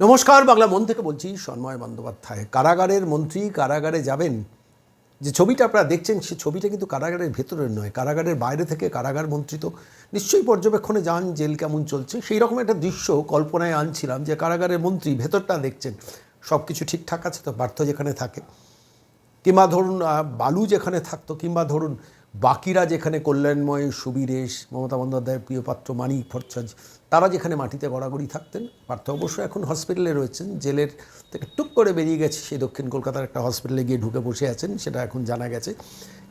নমস্কার, বাংলা মন থেকে বলছি সন্ময় বন্দ্যোপাধ্যায়। কারাগারের মন্ত্রী কারাগারে যাবেন। যে ছবিটা আপনারা দেখছেন, সে ছবিটা কিন্তু কারাগারের ভেতরের নয়, কারাগারের বাইরে থেকে কারাগার মন্ত্রী তো। নিশ্চয়ই পর্যবেক্ষণে যান জেল কেমন চলছে। সেই রকম একটা দৃশ্য কল্পনায় আনছিলাম যে কারাগারের মন্ত্রী ভেতরটা দেখছেন। সব কিছু ঠিকঠাক আছে তো? পার্থ যেখানে থাকে, কিংবা ধরুন বালু যেখানে থাকতো, কিংবা ধরুন বাকিরা যেখানে কল্যাণময়, সুবীরেশ, মমতা বন্দ্যোপাধ্যায়ের প্রিয় পাত্র মানিক ভট্টাচার্য, তারা যেখানে মাটিতে গড়াগড়ি থাকতেন, পার্থ অবশ্য এখন হসপিটালে রয়েছেন, জেলের থেকে টুক করে বেরিয়ে গেছে সেই দক্ষিণ কলকাতার একটা হসপিটালে গিয়ে ঢুকে বসে আছেন, সেটা এখন জানা গেছে।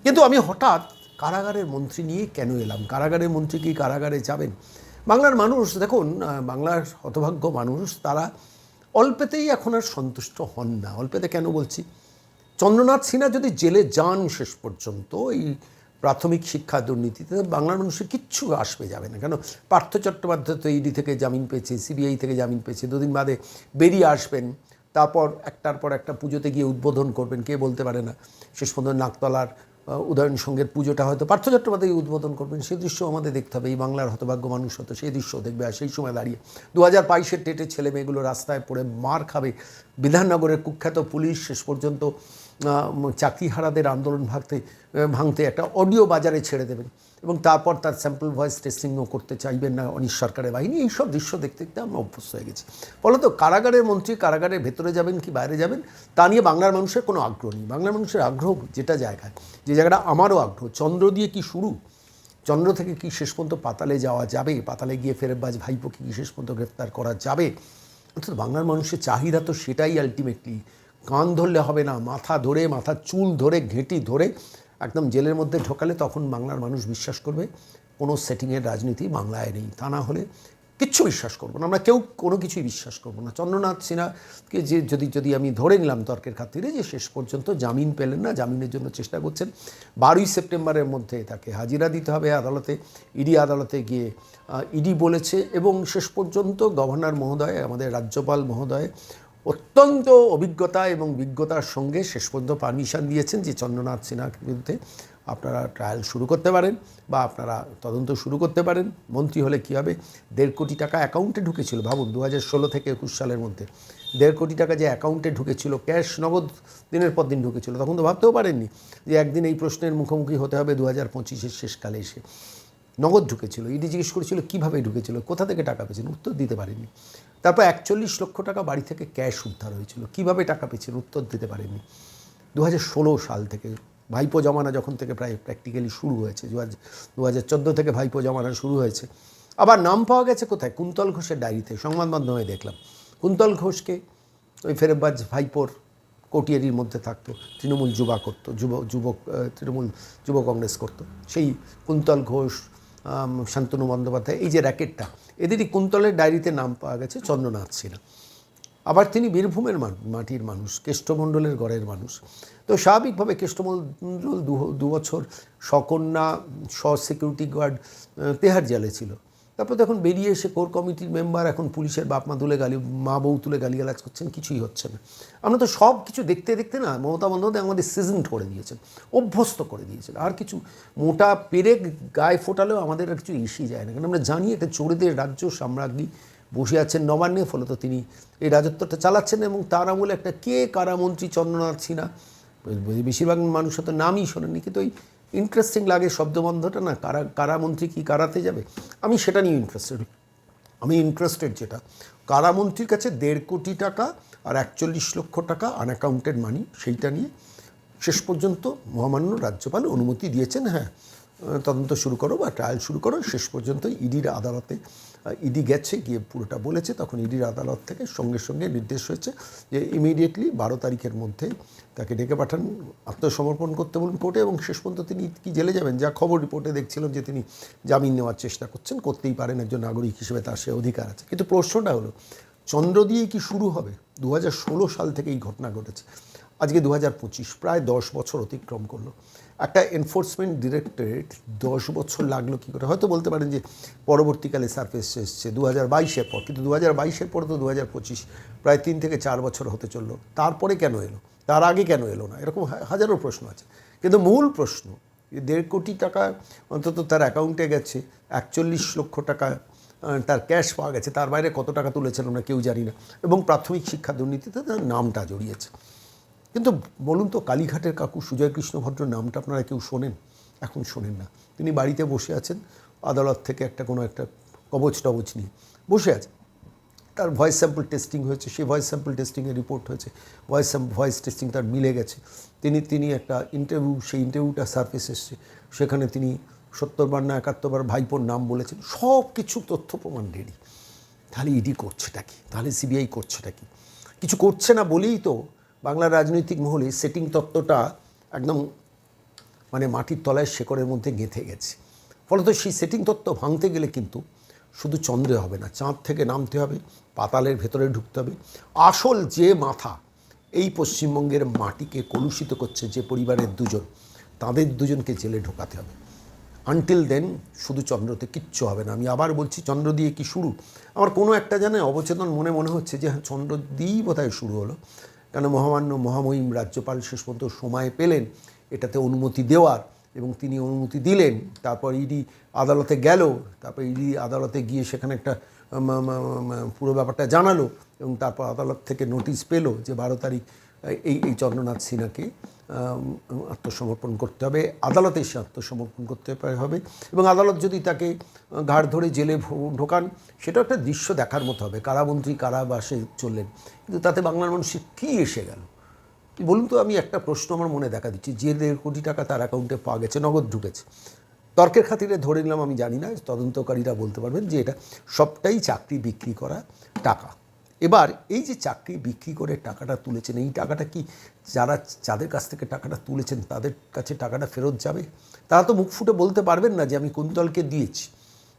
কিন্তু আমি হঠাৎ কারাগারের মন্ত্রী নিয়ে কেন এলাম? কারাগারের মন্ত্রী কি কারাগারে যাবেন? বাংলার মানুষ, দেখুন বাংলার হতভাগ্য মানুষ, তারা অল্পেতেই এখন আর সন্তুষ্ট হন না। অল্পেতে কেন বলছি? চন্দ্রনাথ সিনহা যদি জেলে যান শেষ পর্যন্ত, এই প্রাথমিক শিক্ষা দুর্নীতিতে বাংলার মানুষের কিচ্ছু আসবে যাবে না। কেন? পার্থ চট্টোপাধ্যায় তো ইডি থেকে জামিন পেয়েছে সিবিআই থেকে জামিন পেয়েছে, দুদিন বাদে বেরিয়ে আসবেন, তারপর একটার পর একটা পুজোতে গিয়ে উদ্বোধন করবেন, কে বলতে পারে না। শেষ পর্যন্ত নাকতলার উদয়ন সঙ্গের পুজোটা হয়তো পার্থ চট্টোপাধ্যায় উদ্বোধন করবেন সেই দৃশ্য আমাদের দেখতে হবে। এই বাংলার হতভাগ্য মানুষ হতো সেই দৃশ্য দেখবে, আর সেই সময় দাঁড়িয়ে দু হাজার বাইশের টেটে ছেলে মেয়েগুলো রাস্তায় পড়ে মার খাবে। বিধাননগরের কুখ্যাত পুলিশ, শেষ পর্যন্ত চাকরিহারাদের আন্দোলন ভাঙতে ভাঙতে একটা অডিও বাজারে ছেড়ে দেবেন। এবং তারপর তার স্যাম্পল ভয়েস টেস্টিংও করতে চাইবেন না অনিশ সরকারের বাহিনী। এইসব দৃশ্য দেখতে দেখতে আমরা অভ্যস্ত হয়ে গেছি। ফলত কারাগারের মন্ত্রী কারাগারের ভেতরে যাবেন কি বাইরে যাবেন, তা নিয়ে বাংলার মানুষের কোনো আগ্রহ নেই। বাংলার মানুষের আগ্রহ যেটা জায়গায়, যে জায়গাটা আমারও আগ্রহ। চন্দ্র দিয়ে কি শুরু? চন্দ্র থেকে কি শেষ পর্যন্ত পাতালে যাওয়া যাবে? পাতালে গিয়ে ফেরতবাজ ভাইপোকে কি শেষ পর্যন্ত গ্রেফতার করা যাবে? অর্থাৎ বাংলার মানুষের চাহিদা তো সেটাই আলটিমেটলি কান ধরলে হবে না, মাথা ধরে মাথার চুল ধরে, ঘেঁটি ধরে একদম জেলের মধ্যে ঢোকালে তখন বাংলার মানুষ বিশ্বাস করবে, কোনো সেটিংয়ের রাজনীতি বাংলায় নেই। তা না হলে কিচ্ছু বিশ্বাস করব না। আমরা কেউ কোনো কিছুই বিশ্বাস করব না। চন্দ্রনাথ সিনহাকে যে যদি যদি আমি ধরে নিলাম তর্কের খাতিরে যে শেষ পর্যন্ত জামিন পেলেন না, জামিনের জন্য চেষ্টা করছেন, বারোই সেপ্টেম্বরের মধ্যে তাকে হাজিরা দিতে হবে আদালতে। ইডি আদালতে গিয়ে ইডি বলেছে এবং শেষ পর্যন্ত গভর্নর মহোদয়, আমাদের রাজ্যপাল মহোদয় অত্যন্ত অভিজ্ঞতা এবং বিজ্ঞতার সঙ্গে শেষ পর্যন্ত পারমিশন দিয়েছেন যে চন্দ্রনাথ সিনহার বিরুদ্ধে আপনারা ট্রায়াল শুরু করতে পারেন বা আপনারা তদন্ত শুরু করতে পারেন। মন্ত্রী হলে কী হবে? দেড় কোটি টাকা অ্যাকাউন্টে ঢুকেছিল, ভাবুন দু হাজার ষোলো থেকে একুশ সালের মধ্যে। দেড় কোটি টাকা যে অ্যাকাউন্টে ঢুকেছিল ক্যাশ নগদ দিনের পর দিন ঢুকেছিল, তখন তো ভাবতেও পারেননি যে একদিন এই প্রশ্নের মুখোমুখি হতে হবে দু হাজার পঁচিশের শেষকালে এসে। নগদ ঢুকেছিল, ইডি জিজ্ঞেস করেছিল, কীভাবে ঢুকেছিল? কোথা থেকে টাকা পেয়েছেন? উত্তর দিতে পারেননি। তারপর একচল্লিশ লক্ষ টাকা বাড়ি থেকে ক্যাশ উদ্ধার হয়েছিল। কীভাবে টাকা পেয়েছেন? উত্তর দিতে পারেননি। দু সাল থেকে ভাইপো জমানা যখন থেকে প্রায় প্র্যাকটিক্যালি শুরু হয়েছে দু হাজার চোদ্দ থেকে ভাইপো জমানা শুরু হয়েছে। আবার নাম পাওয়া গেছে কোথায়? কুন্তল ঘোষের ডায়েরিতে, সংবাদ মাধ্যমে দেখলাম। কুন্তল ঘোষকে ওই ফেরেবাজ ভাইপোর কোটিয়ারির মধ্যে থাকতো, তৃণমূল যুবা করতো, যুব, যুবক তৃণমূল যুব কংগ্রেস করতো। সেই কুন্তল ঘোষ শান্তনু বন্দ্যোপাধ্যায়, এই যে র্যাকেটটা, এদেরই কুন্তলের ডায়েরিতে নাম পাওয়া গেছে চন্দ্রনাথ সিনহা। আবার তিনি বীরভূমের মাটির মানুষ, কেষ্টমণ্ডলের গড়ের মানুষ। তো স্বাভাবিকভাবে কেষ্টমণ্ডল দু বছর সকন্যা স সিকিউরিটি গার্ড তেহার জেলে ছিল। তারপর তখন বেরিয়ে এসে কোর কমিটির মেম্বার এখন পুলিশের বাপ মা তুলে গালি, মা বউ তুলে গালিগালাজ করছেন, কিছুই হচ্ছে না। আমরা তো সব কিছু দেখতে দেখতে না, মমতা বন্দ্যোপাধ্যায় আমাদের সিজন করে দিয়েছেন, অভ্যস্ত করে দিয়েছেন। আর কিছু মোটা পেরেক গায়ে ফোটালেও আমাদের আর কিছু এসেই যায় না। কারণ আমরা জানি একটা চোরেদের রাজ্য সাম্রাজ্ঞী বসে আছেন নবান্নে ফলত তিনি এই রাজত্বটা চালাচ্ছেন এবং তার আমলে একটা কে কারামন্ত্রী চন্দ্রনাথ সিনহা, বেশিরভাগ মানুষ হয়তো নামই শোনেননি, কিন্তু ওই ইন্টারেস্টিং লাগে শব্দবন্ধটা না, কারা কারামন্ত্রী কি কারাতে যাবে? আমি সেটা নিয়ে ইন্টারেস্টেড আমি ইন্টারেস্টেড যেটা। কারামন্ত্রীর কাছে দেড় কোটি টাকা আর একচল্লিশ লক্ষ টাকা আনঅ্যাকাউন্টেড মানি সেইটা নিয়ে শেষ পর্যন্ত মহামান্য রাজ্যপাল অনুমতি দিয়েছেন হ্যাঁ। তদন্ত শুরু করো বা ট্রায়াল শুরু করো, শেষ পর্যন্ত ইডির আদালতে ইডি গেছে, গিয়ে পুরোটা বলেছে, তখন ইডির আদালত থেকে সঙ্গে সঙ্গে নির্দেশ হয়েছে যে ইমিডিয়েটলি বারো তারিখের মধ্যে তাকে ডেকে পাঠান, আত্মসমর্পণ করতে বলুন কোর্টে এবং শেষ পর্যন্ত তিনি কি জেলে যাবেন? যা খবর রিপোর্টে দেখছিলাম যে তিনি জামিন নেওয়ার চেষ্টা করছেন, করতেই পারেন একজন নাগরিক হিসেবে, তার সে অধিকার আছে। কিন্তু প্রশ্নটা হলো, চন্দ্র দিয়ে কি শুরু হবে? দু হাজার ষোলো সাল থেকে এই ঘটনা ঘটেছে। আজকে দু হাজার পঁচিশ, প্রায় দশ বছর অতিক্রম করল। একটা এনফোর্সমেন্ট ডিরেক্টরেট দশ বছর লাগল কী করে? হয়তো বলতে পারেন যে পরবর্তীকালে সার্ফেস এসছে দু হাজার বাইশের পর, কিন্তু দু হাজার বাইশের পর তো দু হাজার পঁচিশ প্রায় তিন থেকে চার বছর হতে চলল। তারপরে কেন এলো? তার আগে কেন এলো না? এরকম হাজারো প্রশ্ন আছে। কিন্তু মূল প্রশ্ন দেড় কোটি টাকা অন্তত তার অ্যাকাউন্টে গেছে, একচল্লিশ লক্ষ টাকা তার ক্যাশ পাওয়া গেছে, তার বাইরে কত টাকা তুলেছেন আমরা কেউ জানি না। এবং প্রাথমিক শিক্ষা দুর্নীতিতে তার নামটা জড়িয়েছে। কিন্তু বলুন তো, কালীঘাটের কাকু সুজয় কৃষ্ণ ভদ্র নামটা আপনারা কেউ শোনেন? এখন শোনেন না। তিনি বাড়িতে বসে আছেন, আদালত থেকে একটা কোনো একটা কবচ টবচ নিয়ে। বসে আছে। তার ভয়েস স্যাম্পল টেস্টিং হয়েছে, সেই ভয়েস স্যাম্পল টেস্টিংয়ের রিপোর্ট হয়েছে। ভয়েস ভয়েস টেস্টিং তার মিলে গেছে। তিনি তিনি একটা ইন্টারভিউ সেই ইন্টারভিউটা সার্ফেস এসছে। সেখানে তিনি সত্তরবার না একাত্তরবার ভাইপোর নাম বলেছেন। সব কিছু তথ্য প্রমাণ রেডি তাহলে ইডি করছেটা কি? তাহলে সিবিআই করছেটা কি? কিছু করছে না বলেই তো বাংলার রাজনৈতিক মহলে সেটিং তত্ত্বটা একদম মানে মাটির তলায় শেকড়ের মধ্যে গেঁথে গেছে। ফলত সেই সেটিং তত্ত্ব ভাঙতে গেলে কিন্তু শুধু চন্দ্রে হবে না, চাঁদ থেকে নামতে হবে, পাতালের ভেতরে ঢুকতে হবে। আসল যে মাথা এই পশ্চিমবঙ্গের মাটিকে কলুষিত করছে যে পরিবারের দুজন, তাদের দুজনকে জেলে ঢোকাতে হবে। আনটিল দেন শুধু চন্দ্রতে কিচ্ছু হবে না। আমি আবার বলছি, চন্দ্র দিয়ে কি শুরু? আমার কোনো একটা জানে অবচেতন মনে মনে হচ্ছে যে হ্যাঁ চন্দ্র দিয়েই বোধহয় শুরু হলো। কেন মহামান্য মহামহিম রাজ্যপাল শেষ পর্যন্ত সময় পেলেন এটাতে অনুমতি দেওয়ার এবং তিনি অনুমতি দিলেন, তারপর ইডি আদালতে গেল, তারপর ইডি আদালতে গিয়ে সেখানে একটা পুরো ব্যাপারটা জানালো এবং তারপর আদালত থেকে নোটিশ পেল যে বারো তারিখ, এই এই চন্দ্রনাথ সিনহাকে। আত্মসমর্পণ করতে হবে। আদালতে এসে আত্মসমর্পণ করতে হবে। এবং আদালত যদি তাকে ঘাড় ধরে জেলে ঢোকান, সেটা একটা দৃশ্য দেখার মতো হবে। কারামন্ত্রী, কারাবাসে চললেন। কিন্তু তাতে বাংলার মানুষের কী এসে গেল? বলুন তো, আমি একটা প্রশ্ন আমার মনে দেখা দিচ্ছি। যে দেড় কোটি টাকা তার অ্যাকাউন্টে পাওয়া গেছে, নগদ ঢুকেছে। তর্কের খাতিরে ধরে নিলাম, আমি জানি না, তদন্তকারীরা বলতে পারবেন যে এটা সবটাই চাকরি বিক্রি করা টাকা। এবার এই যে চাকরি বিক্রি করে টাকাটা তুলেছেন, এই টাকাটা কি যারা, যাদের কাছ থেকে টাকাটা তুলেছেন তাদের কাছে টাকাটা ফেরত যাবে? তারা তো মুখ ফুটে বলতে পারবেন না যে আমি কুন্তলকে দিয়েছি।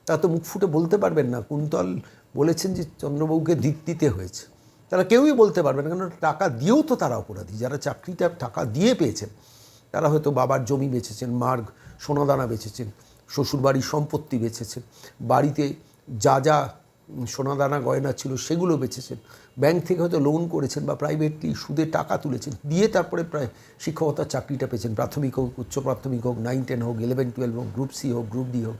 তারা তো মুখ ফুটে বলতে পারবেন না। কুন্তল বলেছেন যে চন্দ্রবাবুকে দিক দিতে হয়েছে। তারা কেউই বলতে পারবে না কারণ টাকা দিয়েও তো তারা অপরাধী। যারা চাকরিটা টাকা দিয়ে পেয়েছেন, তারা হয়তো বাবার জমি বেচেছেন, মার সোনাদানা বেচেছেন, শ্বশুরবাড়ির সম্পত্তি বেচেছেন, বাড়িতে যা যা সোনাদানা, গয়না ছিল, সেগুলো বেচেছেন। ব্যাংক থেকে হয়তো লোন করেছেন বা প্রাইভেটলি সুদে টাকা তুলেছেন। দিয়ে তারপরে প্রায় শিক্ষকতার চাকরিটা পেয়েছেন। প্রাথমিক হোক, উচ্চ প্রাথমিক হোক নাইন টেন হোক ইলেভেন টুয়েলভ হোক গ্রুপ সি হোক গ্রুপ ডি হোক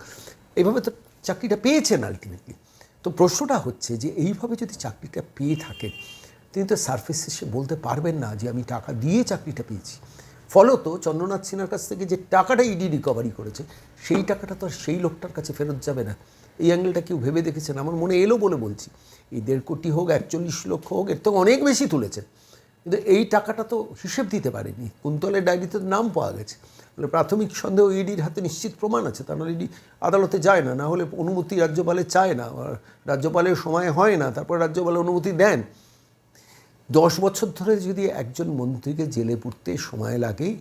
এইভাবে তো চাকরিটা পেয়েছেন আলটিমেটলি তো প্রশ্নটা হচ্ছে যে, এইভাবে যদি চাকরিটা পেয়ে থাকেন, তিনি তো সার্ফেস এসে বলতে পারবেন না যে, আমি টাকা দিয়ে চাকরিটা পেয়েছি। ফলত চন্দ্রনাথ সিনহার কাছ থেকে যে টাকাটা ইডি রিকভারি করেছে, সেই টাকাটা তো আর সেই লোকটার কাছে ফেরত যাবে না। এই অ্যাঙ্গেলটা কেউ ভেবে দেখেছেন? আমার মনে এলো বলে বলছি। এই দেড় কোটি হোক, একচল্লিশ লক্ষ হোক, এর তো অনেক বেশি তুলেছেন। কিন্তু এই টাকাটা তো হিসেব দিতে পারেনি। কুন্তলের ডায়েরিতে নাম পাওয়া গেছে। মানে প্রাথমিক সন্দেহ ইডির হাতে নিশ্চিত প্রমাণ আছে। তার মানে ইডি আদালতে যায় না না হলে অনুমতি রাজ্যপালে চায় না রাজ্যপালের সময় হয় না, তারপর রাজ্যপালে অনুমতি দেন। দশ বছর ধরে যদি একজন মন্ত্রীকে জেলে পুরতে সময় লাগে,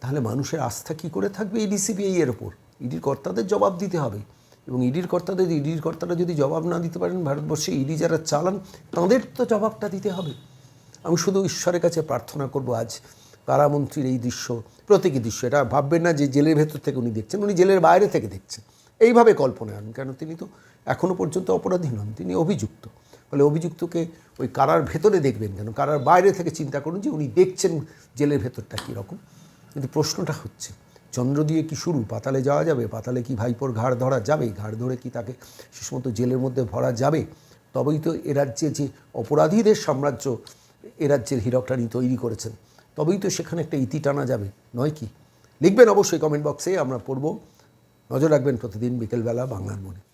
তাহলে মানুষের আস্থা কী করে থাকবে ইডি সিবিআই এর ওপর? ইডির কর্তাদের জবাব দিতে হবে। এবং ইডির কর্তাদের ইডির কর্তারা যদি জবাব না দিতে পারেন, ভারতবর্ষে ইডি যারা চালান, তাদের তো জবাবটা দিতে হবে। আমি শুধু ঈশ্বরের কাছে প্রার্থনা করব আজ। কারামন্ত্রীর এই দৃশ্য, প্রতীকী দৃশ্য, এটা ভাববেন না যে জেলের ভেতর থেকে উনি দেখছেন, উনি জেলের বাইরে থেকে দেখছেন। এইভাবে কল্পনা আনুন কেন তিনি তো এখনও পর্যন্ত অপরাধী নন, তিনি অভিযুক্ত। ফলে অভিযুক্তকে ওই কারার ভেতরে দেখবেন কেন কারার বাইরে থেকে চিন্তা করুন যে উনি দেখছেন জেলের ভেতরটা কীরকম। কিন্তু প্রশ্নটা হচ্ছে, চন্দ্র দিয়ে কি শুরু? পাতালে যাওয়া যাবে? পাতালে কি ভাইপোর ঘাড় ধরা যাবে? ঘাড় ধরে কি তাকে শেষ মতো জেলের মধ্যে ভরা যাবে? তবেই তো এ রাজ্যে যে অপরাধীদের সাম্রাজ্য, এ রাজ্যের হীরকরানি তৈরি করেছেন, তবেই তো সেখানে একটা ইতি টানা যাবে, নয় কি? লিখবেন অবশ্যই কমেন্ট বক্সে, আমরা পড়ব। নজর রাখবেন প্রতিদিন বিকেলবেলা বাংলার মনে।